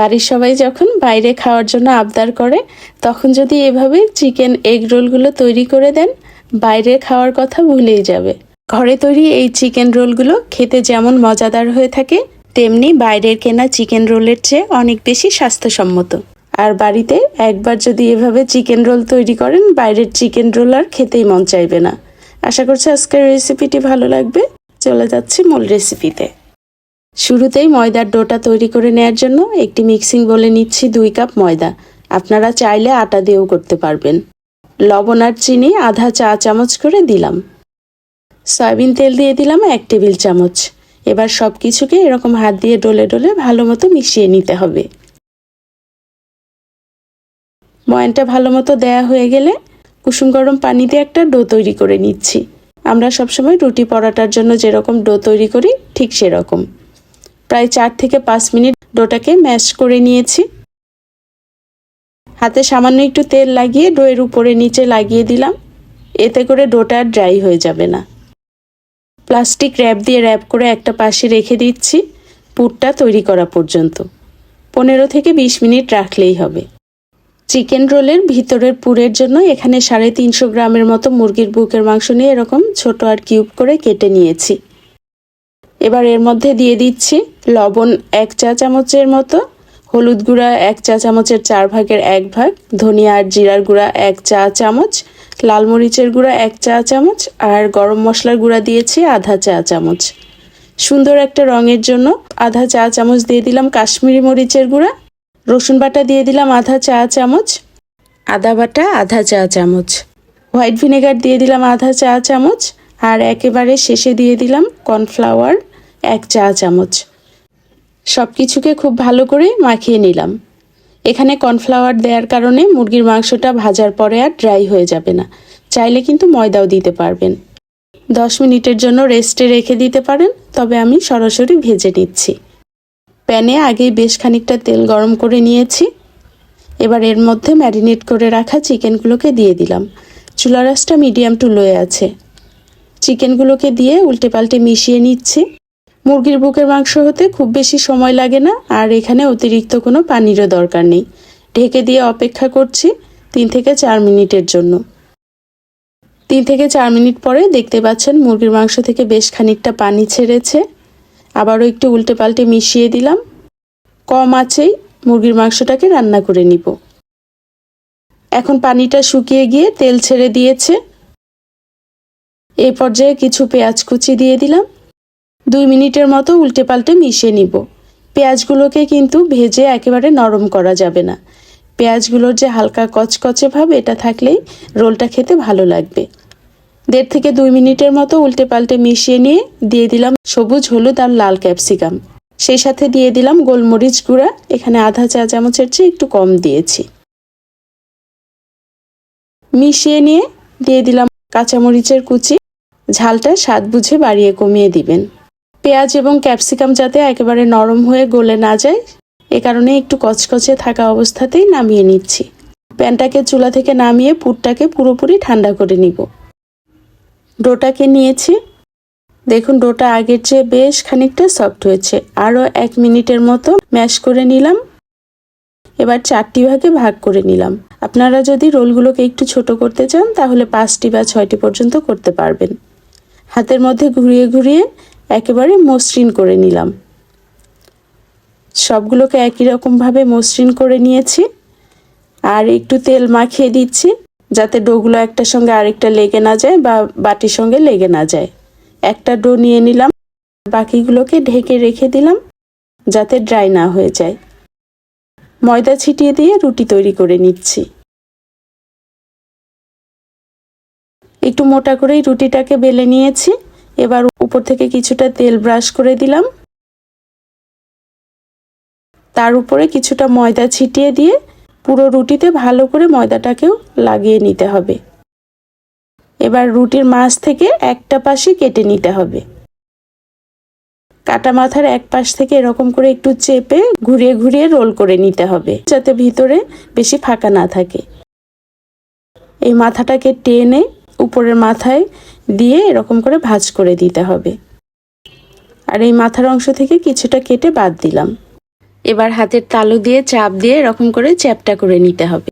বাড়ির সবাই যখন বাইরে খাওয়ার জন্য আবদার করে, তখন যদি এভাবে চিকেন এগ রোলগুলো তৈরি করে দেন, বাইরে খাওয়ার কথা ভুলেই যাবে। ঘরে তৈরি এই চিকেন রোলগুলো খেতে যেমন মজাদার হয়ে থাকে, তেমনি বাইরের কেনা চিকেন রোলের চেয়ে অনেক বেশি স্বাস্থ্যসম্মত। আর বাড়িতে একবার যদি এভাবে চিকেন রোল তৈরি করেন, বাইরের চিকেন রোল আর খেতেই মন চাইবে না। আশা করছি আজকের রেসিপিটি ভালো লাগবে। চলে যাচ্ছি মূল রেসিপিতে। শুরুতেই ময়দার ডোটা তৈরি করে নেওয়ার জন্য একটি মিক্সিং বলে নিচ্ছি দুই কাপ ময়দা। আপনারা চাইলে আটা দিয়েও করতে পারবেন। লবণ আর চিনি আধা চা চামচ করে দিলাম। সয়াবিন তেল দিয়ে দিলাম এক টেবিল চামচ। এবার সব কিছুকে এরকম হাত দিয়ে ডলে ডলে ভালো মতো মিশিয়ে নিতে হবে। ময়নটা ভালো মতো দেয়া হয়ে গেলে কুসুম গরম পানিতে একটা ডো তৈরি করে নিচ্ছি। আমরা সবসময় রুটি পরাটার জন্য যেরকম ডো তৈরি করি, ঠিক সেরকম। প্রায় চার থেকে পাঁচ মিনিট ডোটাকে ম্যাশ করে নিয়েছি। হাতে সামান্য একটু তেল লাগিয়ে ডোয়ের উপরে নিচে লাগিয়ে দিলাম। এতে করে ডোটা ড্রাই হয়ে যাবে না। প্লাস্টিক র্যাপ দিয়ে র্যাপ করে একটা পাশে রেখে দিচ্ছি পুরটা তৈরি করা পর্যন্ত। পনেরো থেকে বিশ মিনিট রাখলেই হবে। চিকেন রোলের ভিতরের পুরের জন্য এখানে সাড়ে তিনশো গ্রামের মতো মুরগির বুকের মাংস নিয়ে এরকম ছোট আর কিউব করে কেটে নিয়েছি। এবার এর মধ্যে দিয়ে দিচ্ছি লবণ এক চা চামচের মতো, হলুদ গুঁড়া এক চা চামচের চার ভাগের এক ভাগ, ধনিয়া আর জিরার গুঁড়া এক চা চামচ, লাল মরিচের গুঁড়া এক চা চামচ আর গরম মশলার গুঁড়া দিয়েছি আধা চা চামচ। সুন্দর একটা রঙের জন্য আধা চা চামচ দিয়ে দিলাম কাশ্মীরি মরিচের গুঁড়া, রসুন বাটা দিয়ে দিলাম আধা চা চামচ, আদা বাটা আধা চা চামচ, হোয়াইট ভিনেগার দিয়ে দিলাম আধা চা চামচ আর একেবারে শেষে দিয়ে দিলাম কর্নফ্লাওয়ার। এক চা চামচ। সব কিছুকে খুব ভালো করে মাখিয়ে নিলাম। এখানে কর্নফ্লাওয়ার দেওয়ার কারণে মুরগির মাংসটা ভাজার পরে আর ড্রাই হয়ে যাবে না। চাইলে কিন্তু ময়দাও দিতে পারবেন। দশ মিনিটের জন্য রেস্টে রেখে দিতে পারেন, তবে আমি সরাসরি ভেজে নিচ্ছি। প্যানে আগেই বেশ খানিকটা তেল গরম করে নিয়েছি। এবার এর মধ্যে ম্যারিনেট করে রাখা চিকেনগুলোকে দিয়ে দিলাম। চুলা রাসটা মিডিয়াম টু লোয়ে আছে। চিকেনগুলোকে দিয়ে উল্টে পাল্টে মিশিয়ে নিচ্ছি। মুরগির বুকের মাংস হতে খুব বেশি সময় লাগে না, আর এখানে অতিরিক্ত কোনো পানিরও দরকার নেই। ঢেকে দিয়ে অপেক্ষা করছি তিন থেকে চার মিনিটের জন্য। তিন থেকে চার মিনিট পরে দেখতে পাচ্ছেন মুরগির মাংস থেকে বেশ খানিকটা পানি ছেড়েছে। আবারও একটু উল্টে পাল্টে মিশিয়ে দিলাম। কম আছেই, মুরগির মাংসটাকে রান্না করে নিব। এখন পানিটা শুকিয়ে গিয়ে তেল ছেড়ে দিয়েছে। এই পর্যায়ে কিছু পেঁয়াজ কুচি দিয়ে দিলাম। দুই মিনিটের মতো উল্টে পাল্টে মিশিয়ে নিব। পেঁয়াজগুলোকে কিন্তু ভেজে একেবারে নরম করা যাবে না। পেঁয়াজগুলোর যে হালকা কচকচে ভাব, এটা থাকলেই রোলটা খেতে ভালো লাগবে। দেড় থেকে দুই মিনিটের মতো উল্টে পাল্টে মিশিয়ে নিয়ে দিয়ে দিলাম সবুজ, হলুদ আর লাল ক্যাপসিকাম। সেই সাথে দিয়ে দিলাম গোলমরিচ গুঁড়া। এখানে আধা চা চামচের চেয়ে একটু কম দিয়েছি। মিশিয়ে নিয়ে দিয়ে দিলাম কাঁচামরিচের কুচি। ঝালটা স্বাদ বুঝে বাড়িয়ে কমিয়ে দিবেন। পেঁয়াজ এবং ক্যাপসিকাম যাতে একেবারে নরম হয়ে গলে না যায়, এ কারণে একটু কচকচে থাকা অবস্থাতেই নামিয়ে নিচ্ছি। প্যানটাকে চুলা থেকে নামিয়ে পুরটাকে পুরোপুরি ঠান্ডা করে নিব। ডোটাকে নিয়েছি। দেখুন, ডোটা আগের চেয়ে বেশ খানিকটা সফট হয়েছে। আরও এক মিনিটের মতো ম্যাশ করে নিলাম। এবার চারটি ভাগে ভাগ করে নিলাম। আপনারা যদি রোলগুলোকে একটু ছোট করতে চান, তাহলে পাঁচটি বা ছয়টি পর্যন্ত করতে পারবেন। হাতের মধ্যে ঘুরিয়ে ঘুরিয়ে একেবারে মসৃণ করে নিলাম। সবগুলোকে একই রকমভাবে মসৃণ করে নিয়েছি। আর একটু তেল মাখিয়ে দিচ্ছি, যাতে ডোগুলো একটার সঙ্গে আরেকটা লেগে না যায় বা বাটির সঙ্গে লেগে না যায়। একটা ডো নিয়ে নিলাম, বাকিগুলোকে ঢেকে রেখে দিলাম, যাতে ড্রাই না হয়ে যায়। ময়দা ছিটিয়ে দিয়ে রুটি তৈরি করে নিচ্ছি। একটু মোটা করেই রুটিটাকে বেলে নিয়েছি। এবার উপর থেকে কিছুটা তেল ব্রাশ করে দিলাম। তার উপরে কিছুটা ময়দা ছিটিয়ে দিয়ে পুরো রুটিতে ভালো করে ময়দাটাকেও লাগিয়ে নিতে হবে। এবার রুটির মাছ থেকে একটা পাশে কেটে নিতে হবে। কাটা মাথার এক পাশ থেকে এরকম করে একটু চেপে ঘুরিয়ে ঘুরিয়ে রোল করে নিতে হবে, যাতে ভিতরে বেশি ফাঁকা না থাকে। এই মাথাটাকে টেনে উপরের মাথায় দিয়ে এরকম করে ভাজ করে দিতে হবে। আর এই মাথার অংশ থেকে কিছুটা কেটে বাদ দিলাম। এবার হাতের তালু দিয়ে চাপ দিয়ে এরকম করে চ্যাপটা করে নিতে হবে।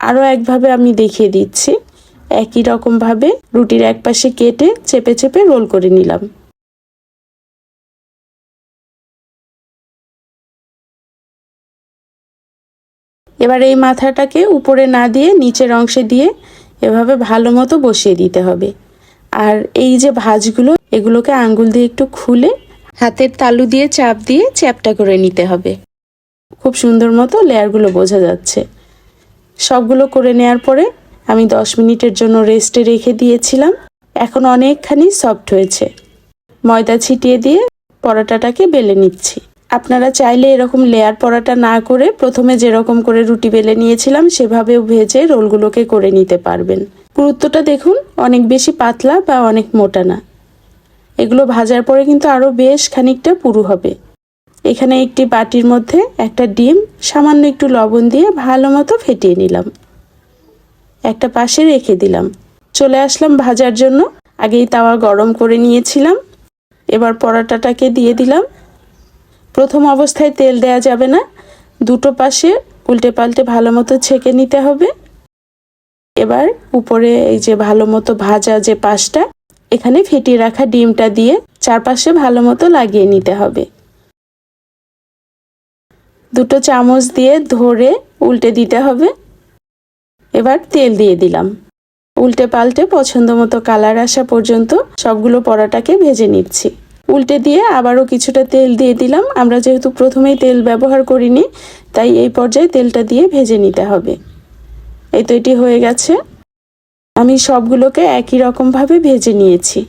আরও একভাবে আমি দেখিয়ে দিচ্ছি। একই রকমভাবে রুটির এক পাশে কেটে চেপে চেপে রোল করে নিলাম। এবার এই মাথাটাকে উপরে না দিয়ে নিচের অংশে দিয়ে এভাবে ভালো মতো বসিয়ে দিতে হবে। আর এই যে ভাঁজগুলো, এগুলোকে আঙ্গুল দিয়ে একটু খুলে হাতের তালু দিয়ে চাপ দিয়ে চ্যাপটা করে নিতে হবে। খুব সুন্দর মতো লেয়ারগুলো বোঝা যাচ্ছে। সবগুলো করে নেয়ার পরে আমি দশ মিনিটের জন্য রেস্টে রেখে দিয়েছিলাম। এখন অনেকখানি সফট হয়েছে। ময়দা ছিটিয়ে দিয়ে পরোটাটাকে বেলে নিচ্ছি। আপনারা চাইলে এরকম লেয়ার পরাটা না করে প্রথমে যেরকম করে রুটি বেলে নিয়েছিলাম, সেভাবেও ভেজে রোলগুলোকে করে নিতে পারবেন। পুরুত্বটা দেখুন, অনেক বেশি পাতলা বা অনেক মোটা না। এগুলো ভাজার পরে কিন্তু আরও বেশ খানিকটা পুরু হবে। এখানে একটি বাটির মধ্যে একটা ডিম, সামান্য একটু লবণ দিয়ে ভালো মতো ফেটিয়ে নিলাম। একটা পাশে রেখে দিলাম। চলে আসলাম ভাজার জন্য। আগেই তাওয়া গরম করে নিয়েছিলাম। এবার পরাটাটাকে দিয়ে দিলাম। প্রথম অবস্থায় তেল দেয়া যাবে না। দুটো পাশে উল্টে পাল্টে ভালো মতো ছেঁকে নিতে হবে। এবার উপরে এই যে ভালো মতো ভাজা যে পাশটা, এখানে ফেটিয়ে রাখা ডিমটা দিয়ে চারপাশে ভালো মতো লাগিয়ে নিতে হবে। দুটো চামচ দিয়ে ধরে উল্টে দিতে হবে। এবার তেল দিয়ে দিলাম। উল্টে পাল্টে পছন্দ মতো কালার আসা পর্যন্ত সবগুলো পরাটাকে ভেজে নিচ্ছি। উল্টে দিয়ে আবারও কিছুটা তেল দিয়ে দিলাম। আমরা যেহেতু প্রথমেই তেল ব্যবহার করিনি, তাই এই পর্যায়ে তেলটা দিয়ে ভেজে নিতে হবে। এই তো এটি হয়ে গেছে। আমি সবগুলোকে একই রকমভাবে ভেজে নিয়েছি।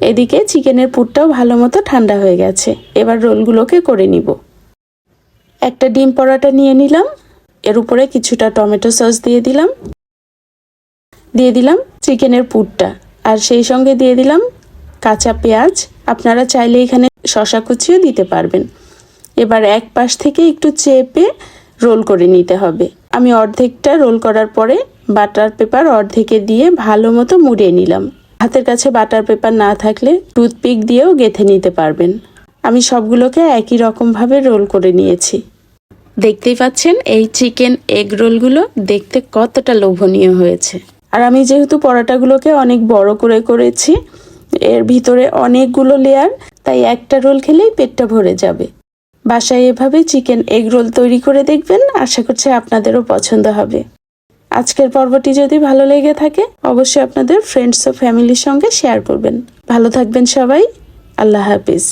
এদিকে চিকেনের পুরটাও ভালো মতো ঠান্ডা হয়ে গেছে। এবার রোলগুলোকে করে নিব। একটা ডিম পরাটা নিয়ে নিলাম। এর উপরে কিছুটা টমেটো সস দিয়ে দিলাম। দিয়ে দিলাম চিকেনের পুরটা। আর সেই সঙ্গে দিয়ে দিলাম কাঁচা পেঁয়াজ আপনারা চাইলে এখানে শশা কুচিও দিতে পারবেন। এবার এক পাশ থেকে একটু চেপে রোল করে নিতে হবে। আমি অর্ধেকটা রোল করার পরে বাটার পেপার অর্ধেকে দিয়ে ভালো মতো মুড়িয়ে নিলাম। হাতের কাছে বাটার পেপার না থাকলে টুথপিক দিয়েও গেথে নিতে পারবেন। আমি সবগুলোকে একই রকমভাবে রোল করে নিয়েছি। দেখতেই পাচ্ছেন এই চিকেন এগ রোলগুলো দেখতে কতটা লোভনীয় হয়েছে। আর আমি যেহেতু পরোটাগুলোকে অনেক বড় করে করেছি এর ভিতরে অনেকগুলো লেয়ার তাই একটা রোল খেলেই পেটটা ভরে যাবে। বাসায় এভাবে চিকেন এগ রোল তৈরি করে দেখবেন, আশা করছি আপনাদেরও পছন্দ হবে। আজকের পর্বটি যদি ভালো লেগে থাকে, অবশ্যই আপনাদের ফ্রেন্ডস ও ফ্যামিলির সঙ্গে শেয়ার করবেন। ভালো থাকবেন সবাই, আল্লাহ হাফিজ।